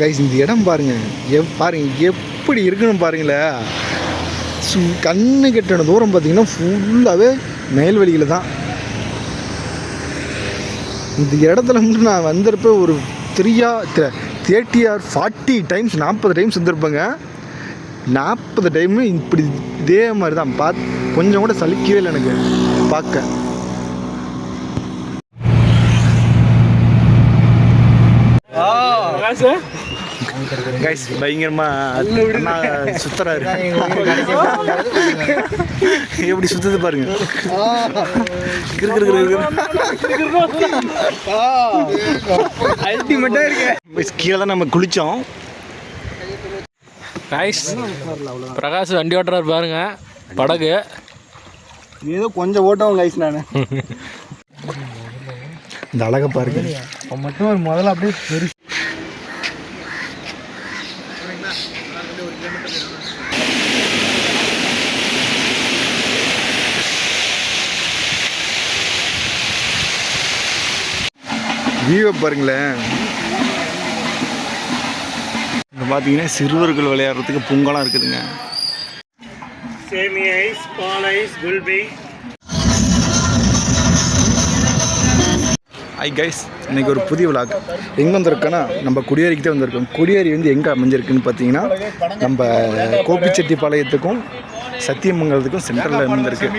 Guys இந்த இடம் பாருங்க. எப் பாருங்க எப்படி இருக்குன்னு பாருங்களேன் சு கண்ணு கெட்டின தூரம் பார்த்தீங்கன்னா ஃபுல்லாகவே மேல்வெளியில் தான். இந்த இடத்துல மட்டும் நான் வந்திருப்ப ஒரு த்ரீயா தேர்ட்டி ஆர் ஃபார்ட்டி டைம்ஸ் நாற்பது டைம்ஸ் வந்திருப்பேங்க. நாற்பது டைமு இப்படி இதே மாதிரி தான் பார்த்து கொஞ்சம் கூட சலிக்கவே இல்லை எனக்கு பார்க்க. கைஸ் பயங்கரமா சுத்துறாரு. எப்படி சுத்துது பாருங்க. அல்டிமேட்டா இருக்கு. கீழே தான் நம்ம குளிச்சோம். நைஸ் பிரகாஷ் வண்டி ஓட்டுறாரு பாருங்க. படகு. ஏதோ கொஞ்சம் ஓட்டம் கைஸ் நான். இந்த அழகை பாருங்க. அவன் மட்டும் ஒரு முதல்ல அப்படியே பெருசு வியூவை பாருங்களேன். இங்க பார்த்தீங்கன்னா சிறுவர்கள் விளையாடுறதுக்கு பூங்கலாம் இருக்குதுங்க. சேமி ஐஸ் பால் ஐஸ் குல்பி ஐ கைஸ் இன்னைக்கு ஒரு புதிய விழாக் எங்கே வந்திருக்கோன்னா நம்ம குடியேறிக்கிட்டே வந்திருக்கோம். குடியேறி வந்து எங்கே அமைஞ்சிருக்குன்னு பார்த்தீங்கன்னா நம்ம கோபிச்செட்டிப்பாளையத்துக்கும் சத்தியமங்கலத்துக்கும் சென்டரில் இருந்திருக்கு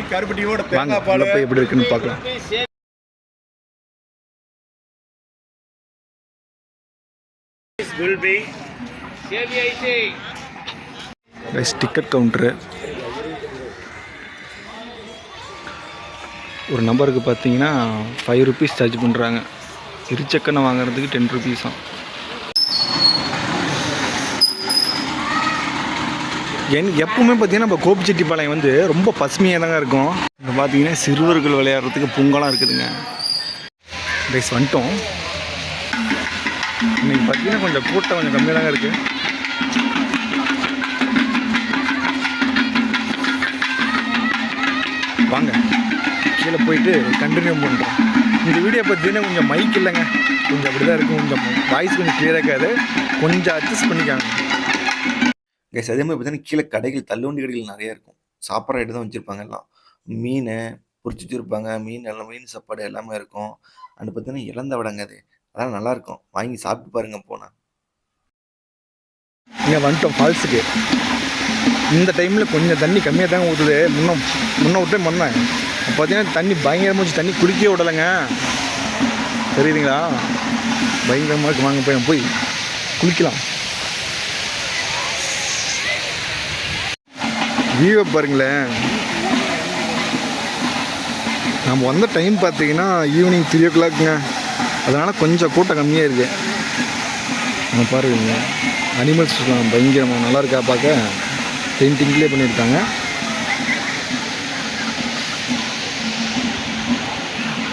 வாங்க போய் எப்படி இருக்குன்னு பார்க்கலாம். குல்பி கைஸ் டிக்கெட் கவுண்ட்ரு ஒரு நம்பருக்கு பார்த்தீங்கன்னா ஃபைவ் ருபீஸ் சார்ஜ் பண்ணுறாங்க இருச்சக்கனை வாங்குறதுக்கு டென் ருபீஸாம் என் எப்பவுமே பார்த்தீங்கன்னா நம்ம கோபிச்செட்டிப்பாளையம் வந்து ரொம்ப பசுமையாக தாங்க இருக்கும். இங்கே பார்த்தீங்கன்னா சிறுவர்கள் விளையாடுறதுக்கு பூங்கலாம் இருக்குதுங்க. கைஸ் வந்துட்டோம். இன்னைக்கு பார்த்தீங்கன்னா கொஞ்சம் கூட்டம் கொஞ்சம் கம்மியாக தாங்க இருக்குது வாங்க கீழே போயிட்டு கண்டினியூ பண்ணுறோம் இந்த வீடியோ பார்த்தீங்கன்னா கொஞ்சம் மைக் இல்லைங்க. கொஞ்சம் அப்படி தான் இருக்கும். கொஞ்சம் வாய்ஸ் கொஞ்சம் கிளியராக இருக்காது. கொஞ்சம் அட்ஜஸ்ட் பண்ணிக்காங்க. கேஸ் அதே மாதிரி பார்த்தீங்கன்னா கீழே கடைகள் தள்ளுவண்டி கடைகள் நிறைய இருக்கும். சாப்பாடு ஐட்டம் தான் வச்சுருப்பாங்க எல்லாம். மீன் பொரிச்சு வச்சுருப்பாங்க. மீன் எல்லாம் மீன் சாப்பாடு எல்லாமே இருக்கும். அண்ட் பார்த்தீங்கன்னா இழந்த விடங்க அது. அதெல்லாம் நல்லாயிருக்கும் வாங்கி சாப்பிட்டு பாருங்க போனால் இங்கே வந்துட்டோம் ஃபால்ஸுக்கு. இந்த டைமில் கொஞ்சம் தண்ணி கம்மியாக தாங்க ஊற்றுது முன்ன முன்ன விட்டே முன்னேன் பார்த்தீங்கன்னா தண்ணி பயங்கரமாக வச்சு தண்ணி குளிக்கவே விடலைங்க. தெரியுதுங்களா? பயங்கரமாக இருக்கு. வாங்க போய் போய் குளிக்கலாம். வியூவை பாருங்களேன். நம்ம வந்த டைம் பார்த்தீங்கன்னா ஈவினிங் த்ரீ ஓ கிளாக்குங்க அதனால் கொஞ்சம் கூட்டம் கம்மியாக இருக்குது நம்ம பாருங்க. அனிமல்ஸ் பயங்கரமாக நல்லா இருக்கா பார்க்க. பெயிண்டிங்லேயே பண்ணியிருக்காங்க.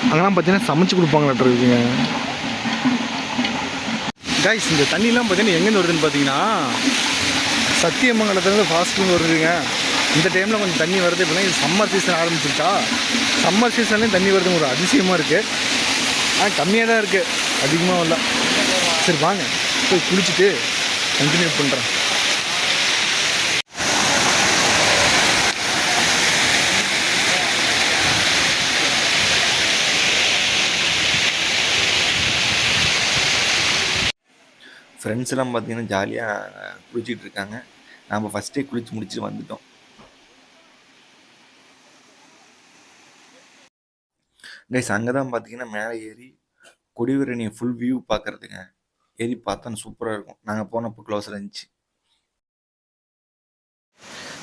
அங்கெல்லாம் பார்த்தீங்கன்னா சமைச்சு கொடுப்பாங்களாட்ட இருக்குங்க கைஸ் இந்த தண்ணிலாம் பார்த்தீங்கன்னா எங்கேருந்து வருதுன்னு பார்த்தீங்கன்னா சத்தியமங்கலத்துலேருந்து ஃபாஸ்ட்டிங் வருதுங்க. இந்த டைமில் கொஞ்சம் தண்ணி வருது. இப்போலாம் இது சம்மர் சீசன் ஆரம்பிச்சிருக்கா சம்மர் சீசன்லேயும் தண்ணி வருதுங்க ஒரு அதிசயமாக இருக்குது ஆ கம்மியாக தான் இருக்குது அதிகமாக இல்லை. சரி வாங்க. போய் குளிச்சுட்டு கண்டினியூ பண்ணுறேன் ஃப்ரெண்ட்ஸ் எல்லாம் பார்த்தீங்கன்னா ஜாலியாக குளிச்சிட்டு இருக்காங்க. நாம் ஃபஸ்ட்டே குளிச்சு முடிச்சுட்டு வந்துட்டோம். கைஸ் அங்கே தான் பார்த்தீங்கன்னா மேலே ஏறி கொடிவரணியை ஃபுல் வியூ பார்க்குறதுங்க ஏறி பார்த்தா சூப்பராக இருக்கும். நாங்கள் போனப்போ க்ளோஸ் இருந்துச்சு.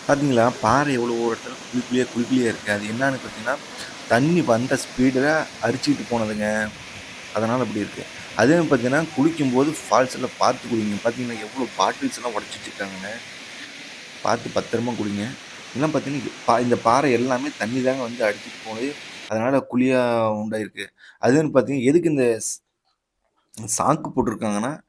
பார்த்தீங்களா பாறை எவ்வளோ ஒரு இடத்துல குளிக்குள்ளேயே குளிக்குள்ளேயே இருக்குது அது என்னன்னு பார்த்தீங்கன்னா தண்ணி வந்த ஸ்பீடில் அரிச்சிக்கிட்டு போனதுங்க. அதனால் அப்படி இருக்குது அதே பார்த்தீங்கன்னா குளிக்கும்போது ஃபால்ஸ் எல்லாம் பார்த்து குடிங்க பார்த்தீங்கன்னா எவ்வளோ பாட்டில்ஸ் எல்லாம் உடச்சி வச்சுருக்காங்கன்னு பார்த்து பத்திரமா குடிங்க இதெல்லாம் பார்த்தீங்கன்னா பா இந்த பாறை எல்லாமே தண்ணி தாங்க வந்து அடிச்சிட்டு போனது அதனால் குழியாக உண்டாயிருக்கு. அதுன்னு பார்த்தீங்கன்னா எதுக்கு இந்த ஸ்- சாக்கு போட்டிருக்காங்கன்னா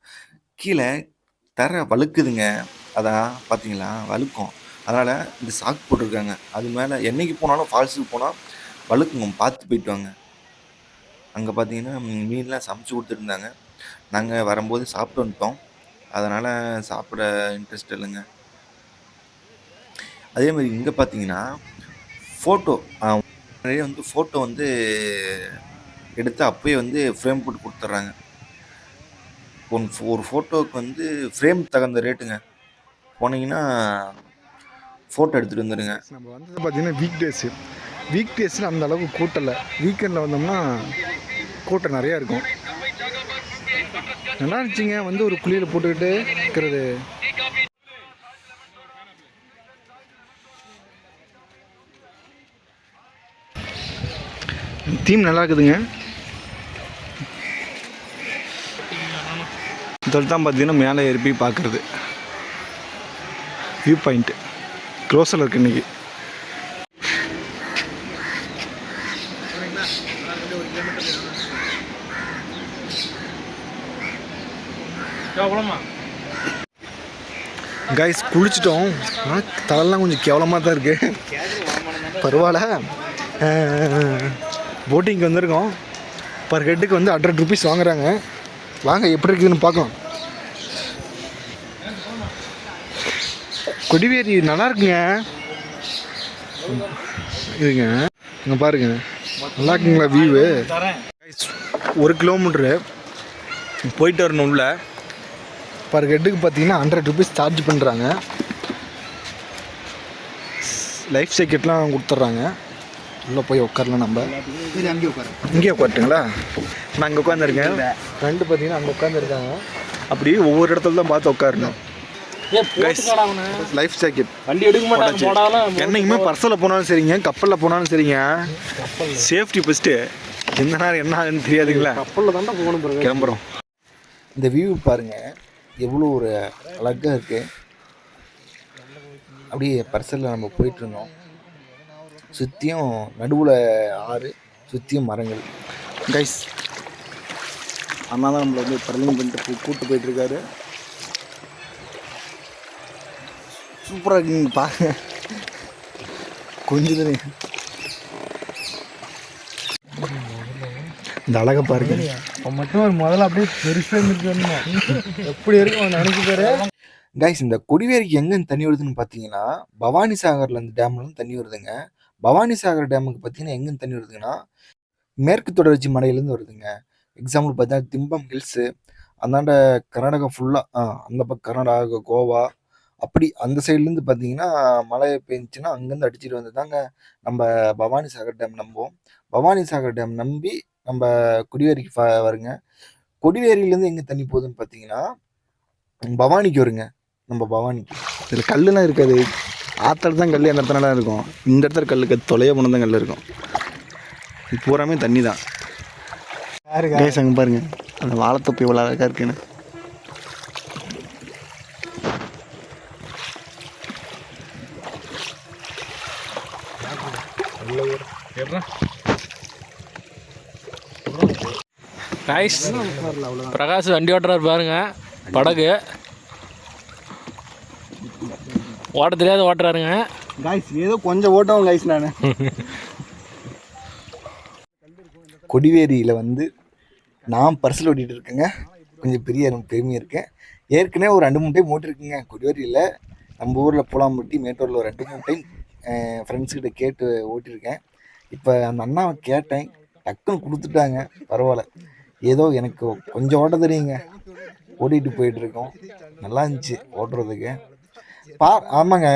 கீழே தர வழுக்குதுங்க. அதான் பார்த்தீங்களா வழுக்கும். அதனால் இந்த சாக்கு போட்டிருக்காங்க. அது மேலே என்றைக்கு போனாலும் ஃபால்ஸுக்கு போனால் வழுக்குங்க. பார்த்து போயிட்டு வாங்க. அங்கே பார்த்தீங்கன்னா மீன்லாம் சமைச்சு கொடுத்துருந்தாங்க. நாங்கள் வரும்போது சாப்பிட்டு வந்துட்டோம். அதனால் சாப்பிட இன்ட்ரெஸ்ட் இல்லைங்க. அதே மாதிரி இங்கே பார்த்தீங்கன்னா ஃபோட்டோ நிறைய வந்து ஃபோட்டோ வந்து எடுத்து அப்போயே வந்து ஃப்ரேம் போட்டு கொடுத்துட்றாங்க. ஒன் ஒரு ஃபோட்டோவுக்கு வந்து ஃப்ரேம் தகுந்த ரேட்டுங்க போனீங்கன்னா ஃபோட்டோ எடுத்துகிட்டு வந்துடுங்க நம்ம வந்தது பார்த்திங்கன்னா வீக் டேஸு வீக் டேஸில் அந்த அளவுக்கு கூட்டலை வீக்கெண்டில் வந்தோம்னா கூட்டம் நிறையா இருக்கும். நல்லா இருந்துச்சுங்க. வந்து ஒரு குழியில் போட்டுக்கிட்டு இருக்கிறது. தீம் நல்லா இருக்குதுங்க இதில் தான் பார்த்தீங்கன்னா மேலே ஏறி போய் பார்க்குறது. வியூ பாயிண்ட்டு க்ளோஸில் இருக்கு இன்னைக்கு. கைஸ் குளிச்சிட்டோம். ஆனால் தலைலாம் கொஞ்சம் கேவலமாக தான் இருக்குது பரவாயில்ல போட்டிங்க்கு வந்திருக்கோம். பர் ஹெட்டுக்கு வந்து ஹண்ட்ரட் ருபீஸ் வாங்குறாங்க. வாங்க எப்படி இருக்குதுன்னு பார்க்கலாம். கொடிவேரி நல்லா இருக்குங்க. இதுங்க இங்கே பாருங்க. நல்லா இருக்குங்களா வியூவு ஒரு கிலோமீட்ரு போயிட்டு வரணும் உள்ள. பர் ஹெட்டுக்கு பார்த்தீங்கன்னா ஹண்ட்ரட் ருபீஸ் சார்ஜ் பண்ணுறாங்க லைஃப் ஜாக்கெட்லாம் கொடுத்துட்றாங்க. உள்ளே போய் உட்காரலாம் நம்ம. அங்கே உட்காரு இங்கே உட்காரட்டுங்களா? நான் அங்கே உட்காந்துருக்கேன். ஃப்ரெண்டு பார்த்தீங்கன்னா அங்கே உட்காந்துருக்காங்க. அப்படி ஒவ்வொரு இடத்துல தான் பார்த்து உட்காரணும். லைஃப் ஜாக்கெட் வண்டி எடுக்க மாட்டாங்க என்னைக்குமே பர்ஸில் போனாலும் சரிங்க கப்பலில் போனாலும் சரிங்க. சேஃப்டி ஃபஸ்ட்டு எந்த நேரம் என்ன ஆகுதுன்னு தெரியாதுங்களா? கப்பலில் தாண்டா போகணும் கிளம்புறோம். இந்த வியூ பாருங்க எவ்வளோ ஒரு அழகாக இருக்கு. அப்படியே பர்சலில் நம்ம போயிட்டு இருந்தோம். சுற்றியும் நடுவில் ஆறு சுற்றியும் மரங்கள். கைஸ் அண்ணா தான் நம்மளை வந்து பரலிங் பண்ணிட்டு கூ- கூட்டு போயிட்டு இருக்காரு சூப்பராக இருக்குங்க பாருங்க கொஞ்சம் தானே. இந்த அழகை பாருங்க. அவன் மட்டும் ஒரு முதல்ல அப்படியே பெருசாக இருந்துட்டு எப்படி இருக்கும் நினைச்சு பாரு. கைஸ் இந்த கொடிவேரிக்கு எங்கேருந்து தண்ணி வருதுன்னு பார்த்தீங்கன்னா பவானி சாகர்ல இருந்து டேம்லேருந்து தண்ணி வருதுங்க. பவானி சாகர் டேமுக்கு பார்த்தீங்கன்னா எங்கேருந்து தண்ணி வருதுங்கன்னா மேற்கு தொடர்ச்சி மலையிலேருந்து வருதுங்க. எக்ஸாம்பிள் பார்த்தீங்கன்னா திம்பம் ஹில்ஸு அந்தாண்ட கர்நாடகா ஃபுல்லாக அந்த பக்கம் கர்நாடகா கோவா அப்படி அந்த சைட்லேருந்து பார்த்தீங்கன்னா மழை பெஞ்சுன்னா அங்கேருந்து அடிச்சிட்டு வந்து தாங்க நம்ம பவானி சாகர் டேம் நம்புவோம். பவானி சாகர் டேம் நம்பி நம்ம கொடிவேரிக்கு வருங்க. கொடிவேரியிலேருந்து எங்கே தண்ணி போகுதுன்னு பார்த்தீங்கன்னா பவானிக்கு வருங்க. நம்ம பவானிக்கு. இதில் கல்லுலாம் இருக்காது. ஆற்றுல தான் கல் அந்த இடத்துலலாம் இருக்கும். இந்த இடத்துல கல்லுக்கு தொலைய போன தான் கல் இருக்கும். இது பூராமே தண்ணி தான். கேஸ் அங்கே பாருங்க. அந்த வாழைத்தொப்பி இவ்வளோ அழகாக இருக்குன்னு. பிரகாஷ் வண்டி ஓட்டுறாரு பாருங்க. படகு. ஓட்ட தெரியாத ஓட்டுறாருங்க. காய்ஸ் ஏதோ கொஞ்சம் ஓட்டவும் காய்ஸ் நான். கொடிவேரியில் வந்து நான் பர்சல் ஓட்டிகிட்டு இருக்கேங்க. கொஞ்சம் பெரிய எனக்கு பெருமையாக இருக்கேன் ஏற்கனவே ஒரு ரெண்டு மூணு டைம் ஓட்டிருக்கேங்க. கொடிவேரியில் நம்ம ஊரில் புலாம்பட்டி மேட்டூரில் ஒரு ரெண்டு மூணு டைம் ஃப்ரெண்ட்ஸ்கிட்ட கேட்டு ஓட்டியிருக்கேன் இப்போ அந்த அண்ணாவை கேட்டேன். டக்குன்னு கொடுத்துட்டாங்க. பரவாயில்ல. ஏதோ எனக்கு கொஞ்சம் ஓட்ட தெரியுங்க. ஓட்டிகிட்டு போயிட்டுருக்கோம் நல்லா இருந்துச்சு ஓட்டுறதுக்கு. பா ஆமாங்க.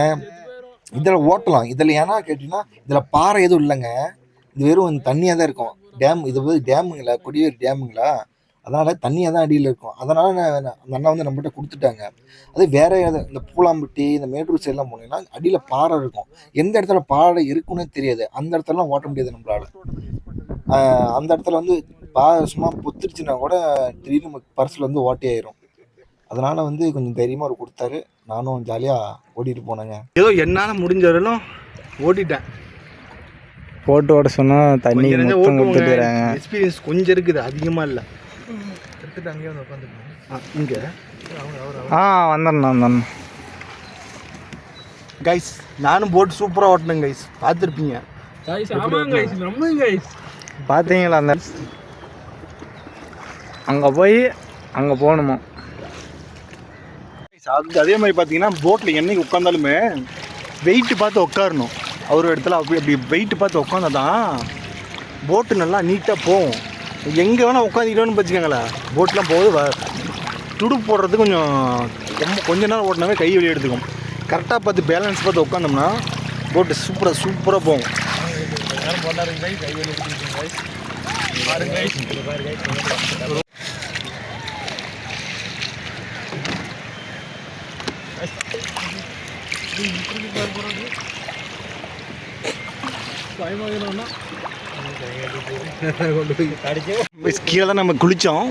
இதில் ஓட்டலாம். இதில் ஏன்னா கேட்டிங்கன்னா இதில் பாறை எதுவும் இல்லைங்க. இது வெறும் தண்ணியாக தான் இருக்கும். டேம் இது வந்து டேமுங்களா? கொடிவேரி டேமுங்களா? அதனால் தண்ணியாக தான் அடியில் இருக்கும். அதனால் அந்த அண்ணா வந்து நம்மகிட்ட கொடுத்துட்டாங்க. அது வேற எது இந்த பூலாம்பட்டி இந்த மேட்டூர் சைட்லாம் போனீங்கன்னா அடியில் பாறை இருக்கும். எந்த இடத்துல பாறை இருக்குன்னே தெரியாது. அந்த இடத்துலலாம் ஓட்ட முடியாது நம்மளால. அந்த இடத்துல வந்து பா சும்மா பொத்துருச்சுன்னா கூட திடீர்னு பர்ஸில் வந்து ஓட்டை ஆயிரும். அதனால் வந்து கொஞ்சம் தைரியமாக அவர் கொடுத்தாரு. நானும் ஜாலியாக ஓட்டிகிட்டு போனேங்க. ஏதோ என்னால் முடிஞ்ச வரையிலும் ஓட்டிட்டேன் போட்டு ஓட சொன்னால் தண்ணி எக்ஸ்பீரியன்ஸ் கொஞ்சம் இருக்குது அதிகமாக இல்லை. எடுத்துட்டு அங்கேயே வந்து உட்காந்துருக்கோம் இங்கே. ஆ வந்துடணும் வந்துடணும் கைஸ் நானும் போட்டு சூப்பராக ஓட்டினேன் கைஸ் பார்த்துருப்பீங்க. கைஸ் ஆமாங்க கைஸ் நம்ம கைஸ் பார்த்தீங்களா அந்த அங்கே போய் அங்கே போகணுமா? அது அதே மாதிரி பார்த்தீங்கன்னா போட்டில் என்னைக்கு உட்காந்தாலுமே வெயிட்டு பார்த்து உட்காரணும். அவர் இடத்துல அப்படி அப்படி வெயிட்டு பார்த்து உட்காந்தா தான் போட்டு நல்லா நீட்டாக போகும். எங்கே வேணால் உட்காந்துக்கிட்டோன்னு வச்சுக்கோங்களேன். போட்லாம் போகுது வ துடுப்பு போடுறது கொஞ்சம் ரொம்ப கொஞ்ச நேரம் ஓட்டினாவே கை வெளியே எடுத்துக்கும். கரெக்டாக பார்த்து பேலன்ஸ் பார்த்து உட்காந்தோம்னா போட்டு சூப்பராக சூப்பராக போகும். கீழே தான் நம்ம குளித்தோம்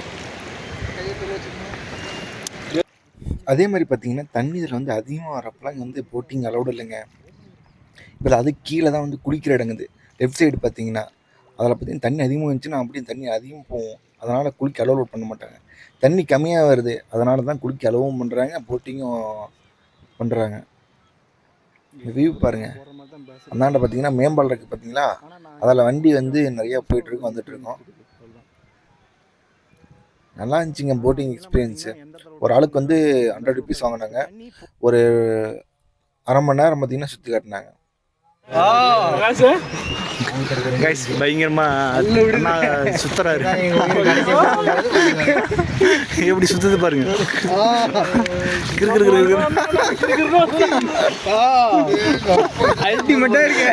அதே மாதிரி பார்த்தீங்கன்னா தண்ணி இதில் வந்து அதிகமாக வரப்பெல்லாம் இங்கே வந்து போட்டிங் அலௌடு இல்லைங்க. இப்போ அது கீழே தான் வந்து குளிக்கிற இடங்குது லெஃப்ட் சைடு பார்த்தீங்கன்னா அதில் பார்த்தீங்கன்னா தண்ணி அதிகமாக இருந்துச்சுன்னா அப்படியே தண்ணி அதிகமாக போகும். அதனால் குளிக்க அலோவ் பண்ண மாட்டாங்க. தண்ணி கம்மியாக வருது. அதனால தான் குளிக்க அலோவும் பண்ணுறாங்க போட்டிங்கும் பண்ணுறாங்க வியூ பாருங்கள் அந்தாண்ட பார்த்தீங்கன்னா மேம்பால் இருக்குது பார்த்தீங்களா அதில் வண்டி வந்து நிறையா போயிட்டுருக்கும் வந்துட்டுருக்கோம் நல்லா இருந்துச்சுங்க போட்டிங் எக்ஸ்பீரியன்ஸு ஒரு ஆளுக்கு வந்து ஹண்ட்ரட் ருபீஸ் வாங்கினாங்க. ஒரு அரை மணி நேரம் பார்த்தீங்கன்னா சுற்றி காட்டினாங்க. கைஸ் பயங்கரமாக அண்ணா சுத்துறாரு. எப்படி சுத்துது பாருங்க. அல்டிமேட்டா இருக்கு.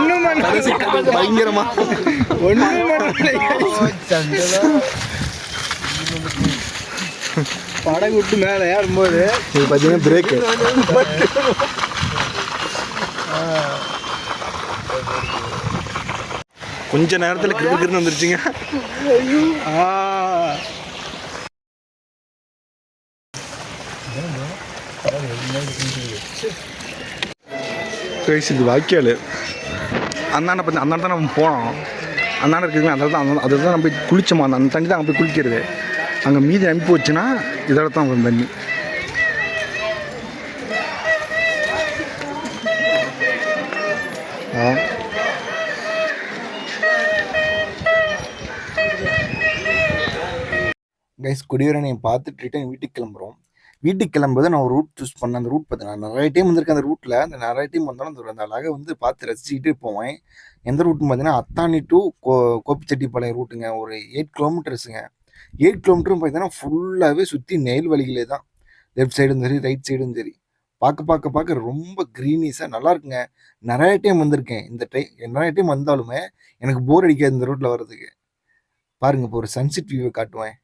ஒண்ணும் பயங்கரமா. படகு விட்டு மேலே ஏறும்போது இது பார்த்தீங்கன்னா பிரேக்கு கொஞ்ச நேரத்தில் கிறு கிறுன்னு வந்துருச்சுங்க. ஆ. இது வாய்க்கால். அந்தாண்ட பார்த்து அந்தாண்ட தான் நம்ம போனோம். அந்தாண்ட இருக்குதுங்க அதில் தான் அந்த அதில் தான் நம்ம போய் குளிச்சோமா? அந்த அந்த தண்ணி தான் அங்கே போய் குளிக்கிறது. அங்கே மீதி அனுப்பி வச்சுன்னா இதோட தான் வரும் தண்ணி. ஆ கைஸ் குடியுரணையை பார்த்துட்டு ரிட்டன் வீட்டுக்கு கிளம்புறோம். வீட்டுக்கு கிளம்பும்போது நான் ஒரு ரூட் சூஸ் பண்ணேன். அந்த ரூட் பார்த்தேன். நிறைய டைம் வந்திருக்கேன் அந்த ரூட்டில் அந்த நிறைய டைம் வந்தாலும் அந்த அந்த அழகை வந்து பார்த்து ரசிச்சுக்கிட்டே போவேன். எந்த ரூட்னு பார்த்தீங்கன்னா அத்தானி டு கோ கோபிச்செட்டிப்பாளையம் ரூட்டுங்க ஒரு எயிட் கிலோமீட்டர்ஸுங்க எயிட் கிலோமீட்டரும் பார்த்தீங்கன்னா ஃபுல்லாகவே சுற்றி நெய்ல்வழிகளே தான். லெஃப்ட் சைடும் சரி ரைட் சைடும் சரி. பார்க்க பார்க்க பார்க்க ரொம்ப க்ரீனிஸாக நல்லா இருக்குங்க. நிறைய டைம் வந்திருக்கேன். இந்த டைம் நிறைய டைம் வந்தாலுமே எனக்கு போர் அடிக்காது இந்த ரூட்டில் வர்றதுக்கு. பாருங்க இப்போ ஒரு சன்செட் வியூவை காட்டுவேன்.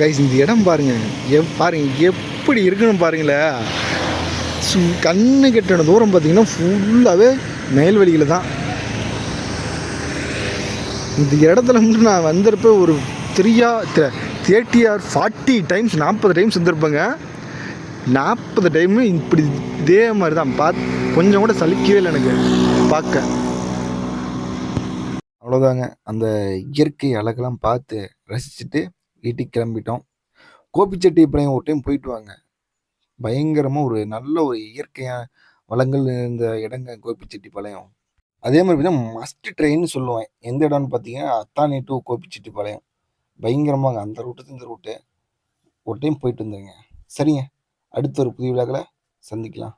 கைஸ் இந்த இடம் பாருங்க. எப் பாருங்க எப்படி இருக்குன்னு பாருங்களேன். சு கண்ணு கெட்டின தூரம் பார்த்தீங்கன்னா ஃபுல்லாகவே நெல்வெளியில் தான். இந்த இடத்துல மட்டும் நான் வந்திருப்ப ஒரு த்ரீயா தேர்ட்டி ஆர் ஃபார்ட்டி டைம்ஸ் நாற்பது டைம்ஸ் வந்திருப்பேங்க. நாற்பது டைமு இப்படி இதே மாதிரி தான் பார்த்து கொஞ்சம் கூட சலிக்கவே இல்லை எனக்கு. பார்க்க. அவ்வளோதாங்க அந்த இயற்கை அழகெல்லாம் பார்த்து ரசிச்சுட்டு வீட்டுக்கு கிளம்பிட்டோம். கோபிச்செட்டிப்பாளையம் ஒரு டைம் போயிட்டு வாங்க. பயங்கரமாக ஒரு நல்ல ஒரு இயற்கையான வளங்கள் இந்த இடங்க கோபிச்செட்டிப்பாளையம் அதே மாதிரி பார்த்தீங்கன்னா மஸ்ட் ட்ரெயின்னு சொல்லுவேன். எந்த இடம்னு பார்த்தீங்கன்னா அத்தானி டு கோபிச்செட்டிப்பாளையம் பயங்கரமாக அந்த ரூட்டு இந்த ரூட்டு ஒரு டைம் போயிட்டு வந்துடுங்க சரிங்க. அடுத்த ஒரு புதிய விழாக்களை சந்திக்கலாம்.